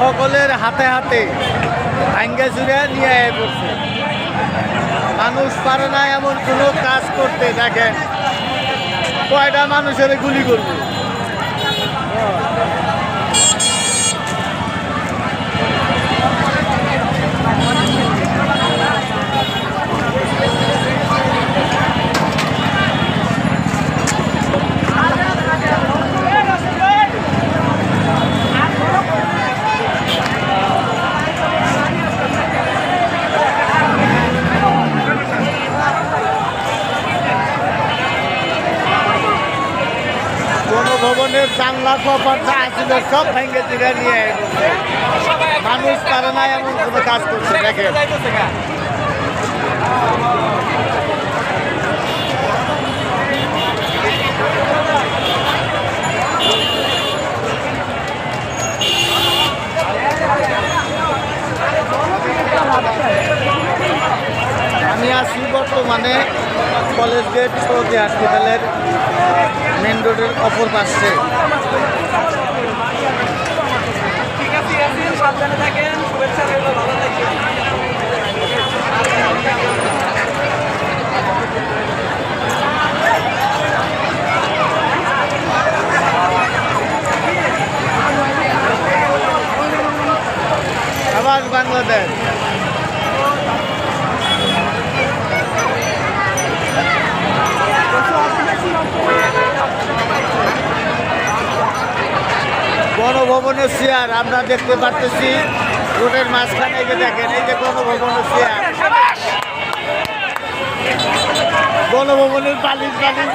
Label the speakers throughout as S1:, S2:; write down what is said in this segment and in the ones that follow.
S1: সকলের হাতে হাতে। আঙ্গে জুড়ে নিয়ে আয় পড়ছে মানুষ পারে না এমন কোনো কাজ করতে, দেখেন। কয়টা মানুষের গুলি করবে? কোনো ভবনের জানলা কপার যা সব ভেঙে চিড়ে নিয়ে মানুষ পারে না এমন কোনো কাজ করছে, দেখেন। আমি আছি বর্তমানে কলেজ গেট সৌদি হসপিটালের মেন রোডের অপর পাশে।
S2: ঠিক আছে ইয়াসিন সাবধানে থাকেন শুভেচ্ছা রইল ভালো থাকেন
S1: আবার বাংলাদেশ। গণভবনের চেয়ার, আমরা দেখতে পারতেছি রোডের মাঝখানে যে দেখেন, এই যে গণভবনের চেয়ার। গণভবনের পালিশ পালিশ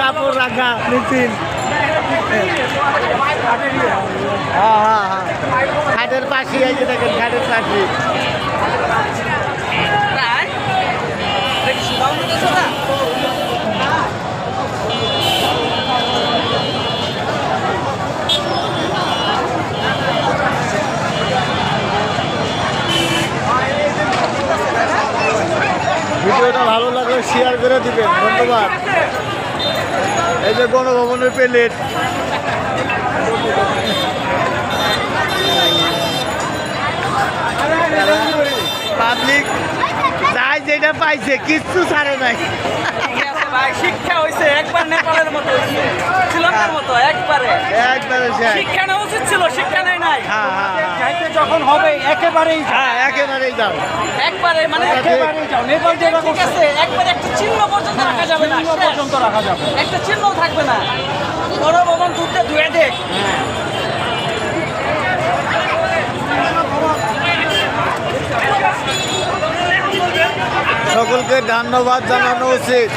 S1: কাপড় রাখা নিতিন হ্যাঁ হ্যাঁ হ্যাঁ। খাটের পাশে এই যে দেখেন, খাটের পাশে
S2: তাই দেখি সুদাম দিতেছ না
S1: ভিডিওটা ভালো লাগলে শেয়ার করে দিবেন ধন্যবাদ। এই যে গণভবনের প্লেট। পাবলিক যাই যেটা পাইছে কিচ্ছু ছাড়ে নাই।
S2: শিক্ষা হয়েছে একবার নেপালের মতো শ্রীলঙ্কার মতো একবারে।
S1: একবারে
S2: শিক্ষা নেওয়া উচিত ছিল শিক্ষা
S3: যখন হবে একেবারেই যাও।
S1: হ্যাঁ একেবারেই যাও।
S2: একবারে মানে
S3: একেবারেই যাও। নেপাল যেটা
S2: ঠিক আছে একবার একটা চিহ্ন পর্যন্ত রাখা যাবে না
S3: চিহ্ন পর্যন্ত রাখা যাবে।
S2: একটা চিহ্ন থাকবে না। বড় ভবন দুধে ধুয়ে দেখ।
S1: সকলকে ধন্যবাদ জানানো উচিত।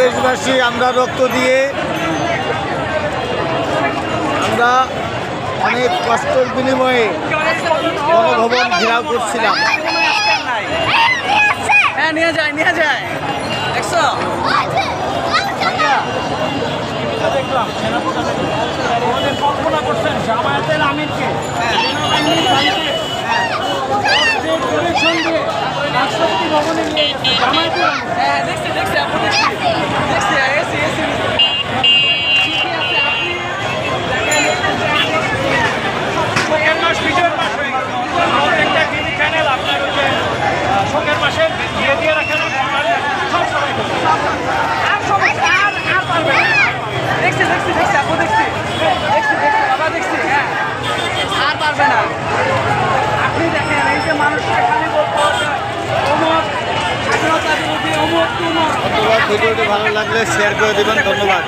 S1: দেশবাসী আমরা রক্ত দিয়ে আমরা অনেক কষ্টের বিনিময়ে গণভবন ঘেরাও করছিলাম।
S2: হ্যাঁ নিয়ে যায় নিয়ে যায়। দেখছ? দেখছি দেখছি দেখছি এসি এসি
S1: ধন্যবাদ ভিডিওটি ভালো লাগলে শেয়ার করে দেবেন ধন্যবাদ।